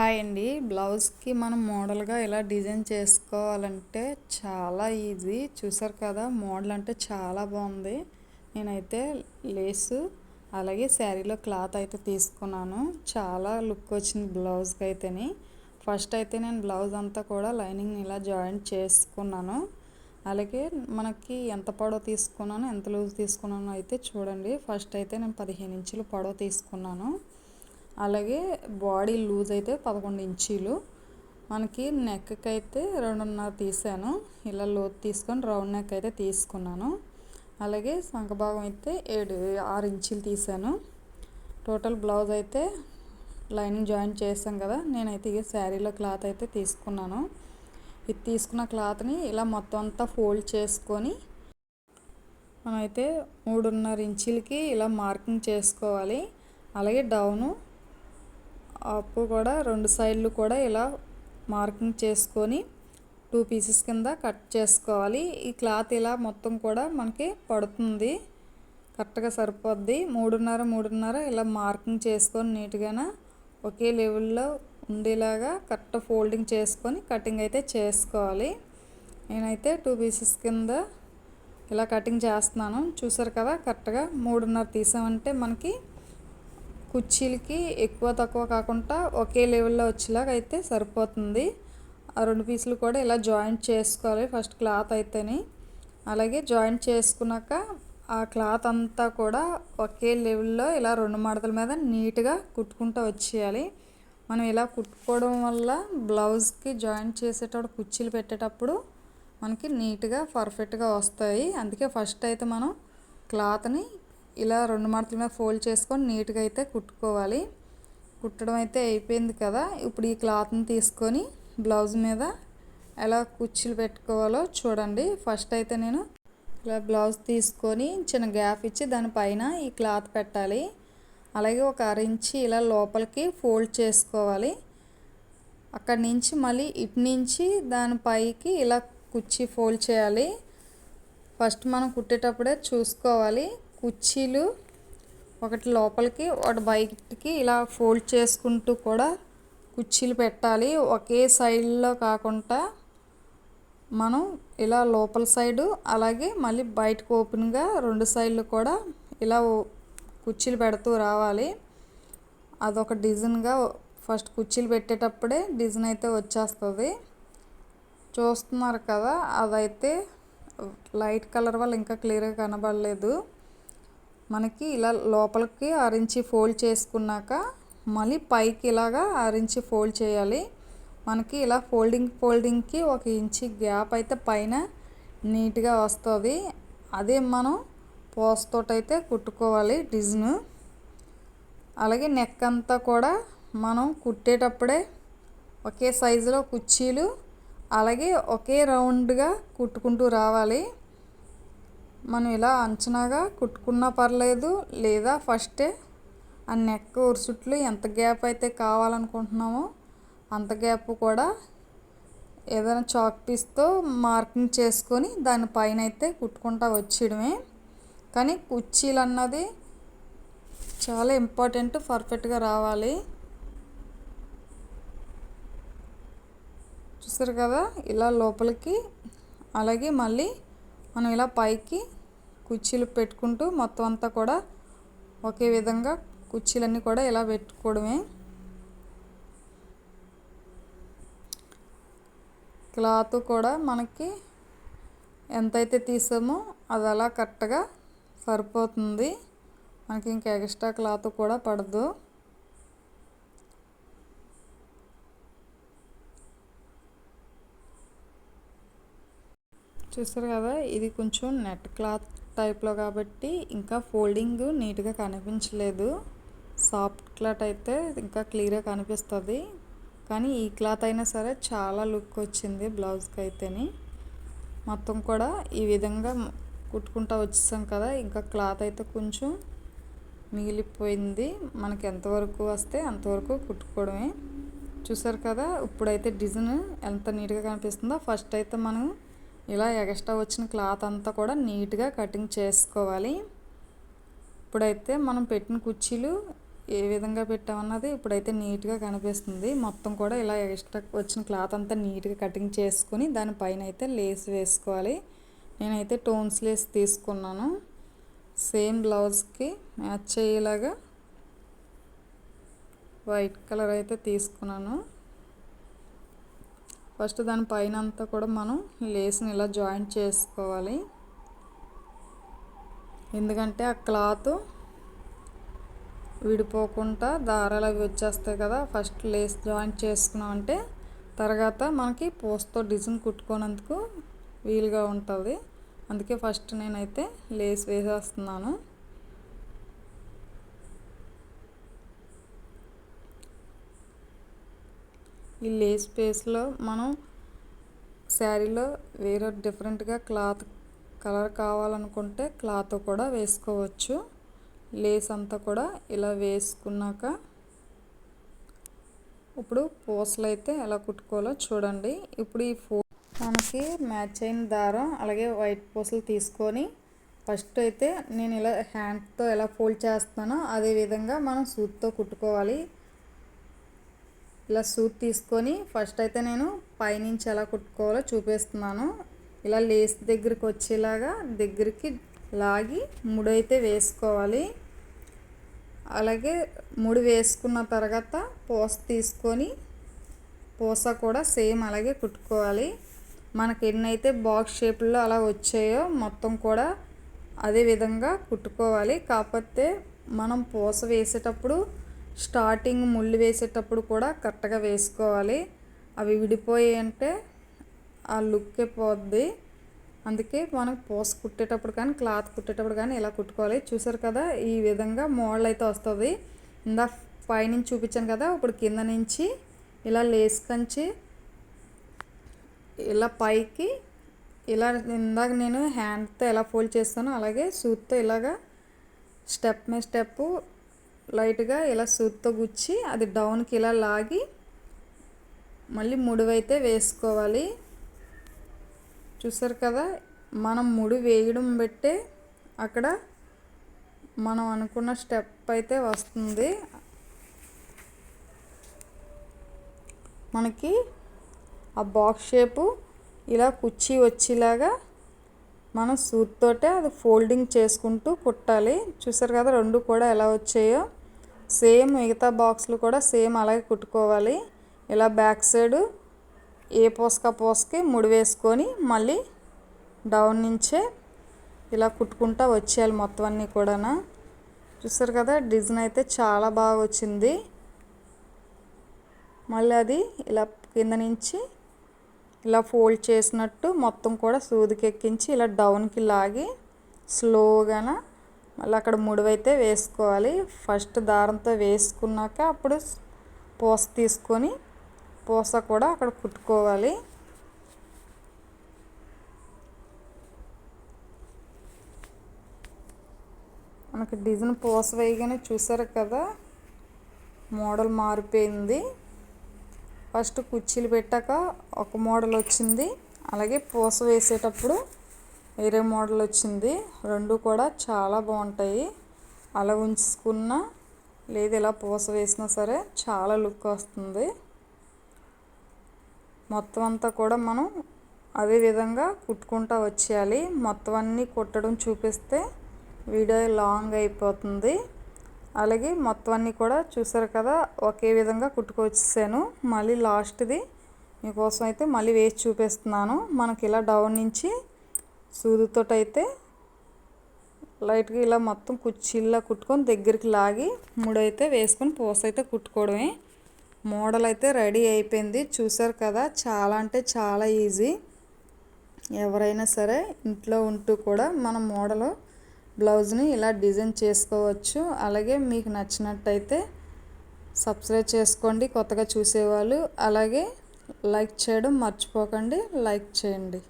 Hi అండి బ్లౌజ్కి మనం మోడల్గా ఇలా డిజైన్ చేసుకోవాలంటే చాలా ఈజీ. చూసారు కదా మోడల్ అంటే చాలా బాగుంది. నేనైతే లేసు అలాగే శారీలో క్లాత్ అయితే తీసుకున్నాను. చాలా లుక్ వచ్చింది బ్లౌజ్కి అయితేని. ఫస్ట్ అయితే నేను బ్లౌజ్ అంతా కూడా లైనింగ్ ఇలా జాయింట్ చేసుకున్నాను. అలాగే మనకి ఎంత పొడవు తీసుకున్నాను ఎంత లూజ్ తీసుకున్నాను అయితే చూడండి. ఫస్ట్ అయితే నేను పదిహేను ఇంచులు పొడవు తీసుకున్నాను. అలాగే బాడీ లూజ్ అయితే పదకొండు ఇంచీలు. మనకి నెక్కి అయితే రెండున్నర తీసాను. ఇలా లోతు తీసుకొని రౌండ్ నెక్ అయితే తీసుకున్నాను. అలాగే సంఖభాగం అయితే ఏడు ఆరు ఇంచీలు తీసాను. టోటల్ బ్లౌజ్ అయితే లైనింగ్ జాయిన్ చేసాం కదా నేనైతే ఇక శారీలో క్లాత్ అయితే తీసుకున్నాను. ఇది తీసుకున్న క్లాత్ని ఇలా మొత్తం అంతా ఫోల్డ్ చేసుకొని మనమైతే మూడున్నర ఇంచులకి ఇలా మార్కింగ్ చేసుకోవాలి. అలాగే డౌను అప్పు కూడా రెండు సైడ్లు కూడా ఇలా మార్కింగ్ చేసుకొని టూ పీసెస్ కింద కట్ చేసుకోవాలి. ఈ క్లాత్ ఇలా మొత్తం కూడా మనకి పడుతుంది. కరెక్ట్గా సరిపోద్ది. మూడున్నర మూడున్నర ఇలా మార్కింగ్ చేసుకొని నీట్గా ఒకే లెవెల్లో ఉండేలాగా కరెక్ట్ ఫోల్డింగ్ చేసుకొని కటింగ్ అయితే చేసుకోవాలి. నేనైతే టూ పీసెస్ కింద ఇలా కటింగ్ చేస్తున్నాను. చూసారు కదా కరెక్ట్గా మూడున్నర తీసామంటే మనకి కుర్చీలకి ఎక్కువ తక్కువ కాకుండా ఒకే లెవెల్లో వచ్చేలాగా అయితే సరిపోతుంది. ఆ రెండు పీసులు కూడా ఇలా జాయింట్ చేసుకోవాలి ఫస్ట్ క్లాత్ అయితేని. అలాగే జాయింట్ చేసుకున్నాక ఆ క్లాత్ అంతా కూడా ఒకే లెవెల్లో ఇలా రెండు మడతల మీద నీట్గా కుట్టుకుంటూ వచ్చేయాలి. మనం ఇలా కుట్టుకోవడం వల్ల బ్లౌజ్కి జాయింట్ చేసేటప్పుడు కుర్చీలు పెట్టేటప్పుడు మనకి నీట్గా పర్ఫెక్ట్గా వస్తాయి. అందుకే ఫస్ట్ అయితే మనం క్లాత్ని ఇలా రెండు మడతల మీద ఫోల్డ్ చేసుకొని నీట్గా అయితే కుట్టుకోవాలి. కుట్టడం అయితే అయిపోయింది కదా. ఇప్పుడు ఈ క్లాత్ని తీసుకొని బ్లౌజ్ మీద ఎలా కుర్చీలు పెట్టుకోవాలో చూడండి. ఫస్ట్ అయితే నేను ఇలా బ్లౌజ్ తీసుకొని చిన్న గ్యాప్ ఇచ్చి దానిపైన ఈ క్లాత్ పెట్టాలి. అలాగే ఒక అరించి ఇలా లోపలికి ఫోల్డ్ చేసుకోవాలి. అక్కడి నుంచి మళ్ళీ ఇటు నుంచి దానిపైకి ఇలా కుచ్చి ఫోల్డ్ చేయాలి. ఫస్ట్ మనం కుట్టేటప్పుడే చూసుకోవాలి. కుర్చీలు ఒకటి లోపలికి ఒకటి బయటికి ఇలా ఫోల్డ్ చేసుకుంటూ కూడా కుర్చీలు పెట్టాలి. ఒకే సైడ్లో కాకుండా మనం ఇలా లోపల సైడు అలాగే మళ్ళీ బయటకు ఓపెన్గా రెండు సైడ్లు కూడా ఇలా కుర్చీలు పెడుతూ రావాలి. అదొక డిజైన్గా ఫస్ట్ కుర్చీలు పెట్టేటప్పుడే డిజైన్ అయితే వచ్చేస్తుంది. చూస్తున్నారు కదా అదైతే లైట్ కలర్ వల్ల ఇంకా క్లియర్గా కనబడలేదు. మనకి ఇలా లోపలికి ఆరించి ఫోల్డ్ చేసుకున్నాక మళ్ళీ పైకి ఇలాగా ఆరించి ఫోల్డ్ చేయాలి. మనకి ఇలా ఫోల్డింగ్ ఫోల్డింగ్కి ఒక ఇంచి గ్యాప్ అయితే పైన నీట్గా వస్తుంది. అదే మనం పోస్తోటైతే కుట్టుకోవాలి డిజైన్. అలాగే నెక్ అంతా కూడా మనం కుట్టేటప్పుడే ఒకే సైజులో కుర్చీలు అలాగే ఒకే రౌండ్గా కుట్టుకుంటూ రావాలి. మనం ఇలా అంచనాగా కుట్టుకున్నా పర్లేదు లేదా ఫస్టే ఆ నెక్ ఉరుసుట్లు ఎంత గ్యాప్ అయితే కావాలనుకుంటున్నామో అంత గ్యాప్ కూడా ఏదైనా చాక్ పీస్తో మార్కింగ్ చేసుకొని దాని పైన అయితే కుట్టుకుంటా వచ్చేయడమే. కానీ కుర్చీలు అన్నది చాలా ఇంపార్టెంట్ పర్ఫెక్ట్గా రావాలి. చూసారు కదా? ఇలా లోపలికి అలాగే మళ్ళీ మనం ఇలా పైకి కుర్చీలు పెట్టుకుంటూ మొత్తం అంతా కూడా ఒకే విధంగా కుర్చీలన్నీ కూడా ఇలా పెట్టుకోవడమే. క్లాత్ కూడా మనకి ఎంతైతే తీసామో అది అలా కరెక్ట్గా సరిపోతుంది. మనకి ఇంకా ఎక్స్ట్రా క్లాత్ కూడా పడదు. చూస్తారు కదా ఇది కొంచెం నెట్ క్లాత్ టైప్లో కాబట్టి ఇంకా ఫోల్డింగ్ నీట్గా కనిపించలేదు. సాఫ్ట్ క్లాత్ అయితే ఇంకా క్లియర్గా కనిపిస్తుంది. కానీ ఈ క్లాత్ అయినా సరే చాలా లుక్ వచ్చింది బ్లౌజ్కి అయితేని. మొత్తం కూడా ఈ విధంగా కుట్టుకుంటా వచ్చేసాం కదా ఇంకా క్లాత్ అయితే కొంచెం మిగిలిపోయింది. మనకి ఎంతవరకు వస్తే అంతవరకు కుట్టుకోవడమే. చూసారు కదా ఇప్పుడైతే డిజైన్ ఎంత నీట్గా కనిపిస్తుందో ఫస్ట్ అయితే మనం ఇలా ఎక్స్ట్రా వచ్చిన క్లాత్ అంతా కూడా నీట్గా కటింగ్ చేసుకోవాలి. ఇప్పుడైతే మనం పెట్టిన కుర్చీలు ఏ విధంగా పెట్టామన్నది ఇప్పుడైతే నీట్గా కనిపిస్తుంది. మొత్తం కూడా ఇలా ఎక్స్ట్రా వచ్చిన క్లాత్ అంతా నీట్గా కటింగ్ చేసుకుని దానిపైన అయితే లేస్ వేసుకోవాలి. నేనైతే టోన్స్ లేస్ తీసుకున్నాను. సేమ్ బ్లౌజ్కి మ్యాచ్ అయ్యేలాగా వైట్ కలర్ అయితే తీసుకున్నాను. ఫస్ట్ దాని పైన అంతా కూడా మనం లేస్ని ఇలా జాయింట్ చేసుకోవాలి. ఎందుకంటే ఆ క్లాత్ విడిపోకుండా దారాలు అవి వచ్చేస్తాయి కదా ఫస్ట్ లేస్ జాయింట్ చేసుకున్నామంటే తర్వాత మనకి పూసతో డిజైన్ కుట్టుకోనందుకు వీలుగా ఉంటుంది. అందుకే ఫస్ట్ నేనైతే లేస్ వేసేస్తున్నాను. ఈ లేస్ పేస్లో మనం శారీలో వేరే డిఫరెంట్గా క్లాత్ కలర్ కావాలనుకుంటే క్లాత్ కూడా వేసుకోవచ్చు. లేస్ అంతా కూడా ఇలా వేసుకున్నాక ఇప్పుడు పూసలు అయితే ఎలా కుట్టుకోవాలో చూడండి. ఇప్పుడు ఈ ఫో మనకి మ్యాచ్ అయిన దారం అలాగే వైట్ పూసలు తీసుకొని ఫస్ట్ అయితే నేను ఇలా హ్యాండ్తో ఎలా ఫోల్డ్ చేస్తున్నానో అదే విధంగా మనం సూత్తో కుట్టుకోవాలి. ఇలా సూట్ తీసుకొని ఫస్ట్ అయితే నేను పైనుంచి ఎలా కుట్టుకోవాలో చూపిస్తున్నాను. ఇలా లేస్ దగ్గరికి వచ్చేలాగా దగ్గరికి లాగి ముడైతే వేసుకోవాలి. అలాగే ముడి వేసుకున్న తర్వాత పూస తీసుకొని పూస కూడా సేమ్ అలాగే కుట్టుకోవాలి. మనకి ఎన్నైతే బాక్స్ షేప్లో అలా వచ్చాయో మొత్తం కూడా అదే విధంగా కుట్టుకోవాలి. కాకపోతే మనం పూస వేసేటప్పుడు స్టార్టింగ్ ముళ్ళు వేసేటప్పుడు కూడా కరెక్ట్గా వేసుకోవాలి. అవి విడిపోయాయి అంటే ఆ లుక్కే పోద్ది అందుకే మనం పూస కుట్టేటప్పుడు కానీ క్లాత్ కుట్టేటప్పుడు కానీ ఇలా కుట్టుకోవాలి. చూసారు కదా ఈ విధంగా మోడల్ అయితే వస్తుంది. ఇందా పైనుంచి చూపించాను కదా ఇప్పుడు కింద నుంచి ఇలా లేసుకంచి ఇలా పైకి ఇలా ఇందాక నేను హ్యాండ్తో ఎలా ఫోల్డ్ చేస్తానో అలాగే సూత్తో ఇలాగా స్టెప్ మై స్టెప్ లైట్గా ఇలా సూత్తో గుచ్చి అది డౌన్కి ఇలా లాగి మళ్ళీ ముడివైతే వేసుకోవాలి. చూసారు కదా? మనం ముడి వేయడం బట్టే అక్కడ మనం అనుకున్న స్టెప్ అయితే వస్తుంది. మనకి ఆ బాక్స్ షేపు ఇలా కుర్చీ వచ్చేలాగా మనం సూత్తోటే అది ఫోల్డింగ్ చేసుకుంటూ కుట్టాలి. చూసారు కదా? రెండు కూడా ఎలా వచ్చాయో. సేమ్ మిగతా బాక్స్లు కూడా సేమ్ అలాగే కుట్టుకోవాలి. ఇలా బ్యాక్ సైడ్ ఏ పోసక పోసకి ముడి వేసుకొని మళ్ళీ డౌన్ నుంచే ఇలా కుట్టుకుంటా వచ్చేయాలి మొత్తం అన్నీ కూడా చూసారు కదా డిజైన్ అయితే చాలా బాగా వచ్చింది. మళ్ళీ అది ఇలా కింద నుంచి ఇలా ఫోల్డ్ చేసినట్టు మొత్తం కూడా సూదికెక్కించి ఇలా డౌన్కి లాగి స్లోగా మళ్ళీ అక్కడ ముడివైతే వేసుకోవాలి. ఫస్ట్ దారంతో వేసుకున్నాక అప్పుడు పూస తీసుకొని పూస కూడా అక్కడ కుట్టుకోవాలి. మనకి డిజైన్ పూస వేయగానే చూసారు కదా మోడల్ మారిపోయింది. ఫస్ట్ కుర్చీలు పెట్టాక ఒక మోడల్ వచ్చింది. అలాగే పూస వేసేటప్పుడు వేరే మోడల్ వచ్చింది. రెండు కూడా చాలా బాగుంటాయి. అలా ఉంచుకున్న లేదు ఇలా పూస వేసినా సరే చాలా లుక్ వస్తుంది. మొత్తం అంతా కూడా మనం అదే విధంగా కుట్టుకుంటా వచ్చేయాలి. మొత్తం అన్నీ కుట్టడం చూపిస్తే వీడియో లాంగ్ అయిపోతుంది. అలాగే మొత్తం అన్నీ కూడా చూసారు కదా ఒకే విధంగా కుట్టుకొచ్చేసాను. మళ్ళీ లాస్ట్ది మీకోసం అయితే మళ్ళీ వేసి చూపిస్తున్నాను. మనకి ఇలా డౌన్ నుంచి సూదుతో అయితే లైట్గా ఇలా మొత్తం కుర్చీలా కుట్టుకొని దగ్గరికి లాగి మూడైతే వేసుకొని పూస అయితే కుట్టుకోవడమే. మోడల్ అయితే రెడీ అయిపోయింది. చూసారు కదా చాలా అంటే చాలా ఈజీ. ఎవరైనా సరే ఇంట్లో ఉంటూ కూడా మన మోడల్ బ్లౌజ్ని ఇలా డిజైన్ చేసుకోవచ్చు. అలాగే మీకు నచ్చినట్టయితే సబ్స్క్రైబ్ చేసుకోండి కొత్తగా చూసేవాళ్ళు. అలాగే లైక్ చేయడం మర్చిపోకండి లైక్ చేయండి.